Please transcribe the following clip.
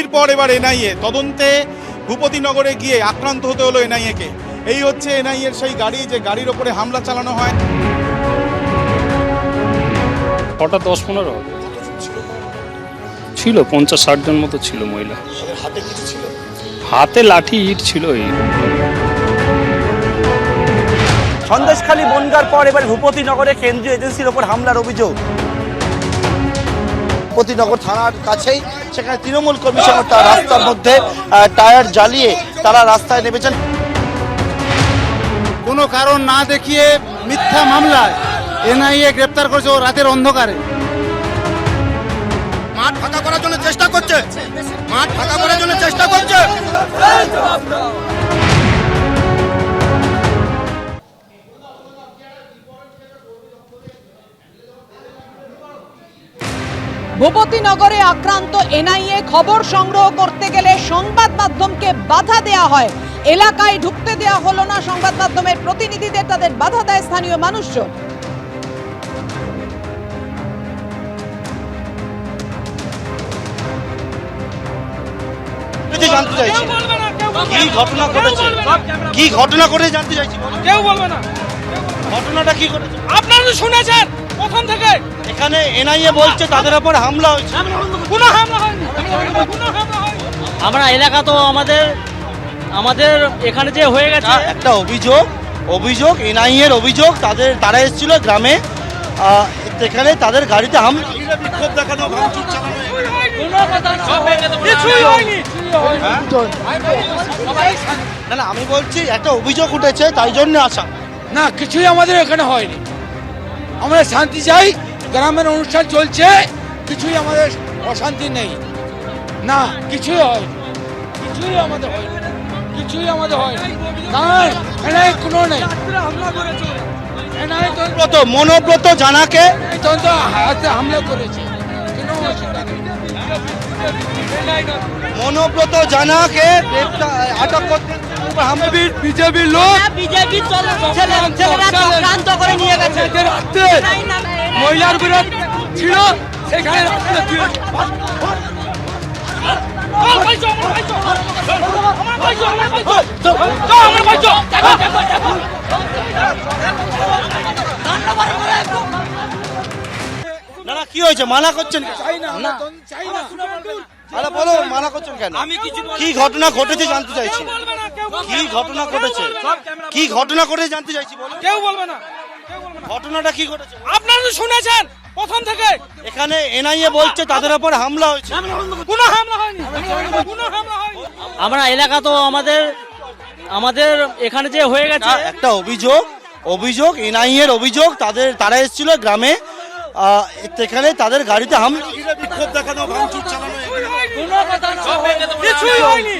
ইডির পর এবার এনআইএ। তদন্তে ভূপতিনগরে গিয়ে আক্রান্ত হতে হলো এনআইএকে। এই হচ্ছে এনআইএর সেই গাড়ি যে গাড়ির ওপরে হামলা চালানো হয়। কটা দশ পনেরো? ছিল পঞ্চাশ ষাট জন মতো ছিল মহিলা। হাতে কিছু ছিল হাতে লাঠি ইট ছিল এই। সন্দেশখালী বনগার পর এবার ভূপতিনগরে কেন্দ্রীয় এজেন্সির ওপর হামলার অভিযোগ। ভূপতিনগর থানার কাছেই সেখানে তৃণমূল কর্মী তার রাস্তার মধ্যে টায়ার জ্বালিয়ে তারা রাস্তায় নেমেছেন। কোনো কারণ না দেখিয়ে মিথ্যা মামলায় এনআইএ গ্রেপ্তার করেছে ও রাতের অন্ধকারে। মাঠ ফাঁকা করার জন্য চেষ্টা করছে। মাঠ ফাঁকা করার জন্য চেষ্টা করছে। ভূপতিনগরে আক্রান্ত এনআইএ খবর সংগ্রহ করতে গেলে সংবাদ মাধ্যমকে বাধা দেয়া হয়। এলাকায় ঢুকতে দেয়া হলো না সংবাদ মাধ্যমের প্রতিনিধিদের তাদের বাধা দেয় স্থানীয় মানুষজন। জানতে চাইছি কি ঘটনা ঘটেছে? কি ঘটনা ঘটেছে জানতে চাইছি কেউ বলবে না। ঘটনাটা কি ঘটেছে? আপনারা শুনেছেন। প্রথম থেকে? এখানে এনআইএ বলছে তাদের উপর হামলা হয়েছে। কোনো হামলা হয়নি। কোনো হামলা হয়নি। আমরা এলাকা তো আমাদের আমাদের এখানে যে হয়ে গেছে। একটা- অভিযোগ অভিযোগ এনআইএ এর অভিযোগ তাদের তারা এসেছিল গ্রামে। এখানে তাদের গাড়িতে হাম বিক্ষোভ দেখানো ভাঙচুর চালানো হয়নি না না আমি বলছি একটা অভিযোগ উঠেছে তাই জন্য আসা। না কিছুই আমাদের এখানে হয়নি। আমরা শান্তি চাই গ্রামের অনুষ্ঠান চলছে কিছুই আমাদের অশান্তি নেই। না কিছুই হয় কিছুই আমাদের হয় কিছুই আমাদের হয়নি না। এনাই কোনো নেই। মনোব্রত জানাকে হাতে হামলা করেছে। মনোব্রত জানাকে আটক করতে হামলা বিজেপির লোক। বিজেপি ছেলেরা চক্রান্ত করে নিয়ে গেছে। রাত্রে মহিলার বিরোধ ছিল সেখানে আমার আমার আমার আমার আমার কি হয়েছে? মানা করছেন চাই না না। চাই না। আরে বলো মানা করছেন কেন? আমি কিছু কি ঘটনা ঘটেছে জানতে চাইছি? বলবে না কেউ বলবে কি ঘটনা ঘটেছে? কি ঘটনা ঘটেছে জানতে চাইছি বলো। কেউ বলবে না। কেউ বলবে না ঘটনাটা কি ঘটেছে? আপনারা তো শুনেছেন প্রথম থেকে। এখানে এনআইএ বলছে তাদের উপর হামলা হয়েছে। কোনো হামলা হয়নি। কোনো হামলা হয়নি। আমরা এলাকা তো আমাদের আমাদের এখানে যে হয়ে গেছে। একটা- অভিযোগ অভিযোগ এনআইএ এর অভিযোগ তাদের তারা এসেছিল গ্রামে। এখানে তাদের গাড়িতে হাম বিক্ষোভ দেখানো ভাঙচুর চালানো কিছুই হয়নি।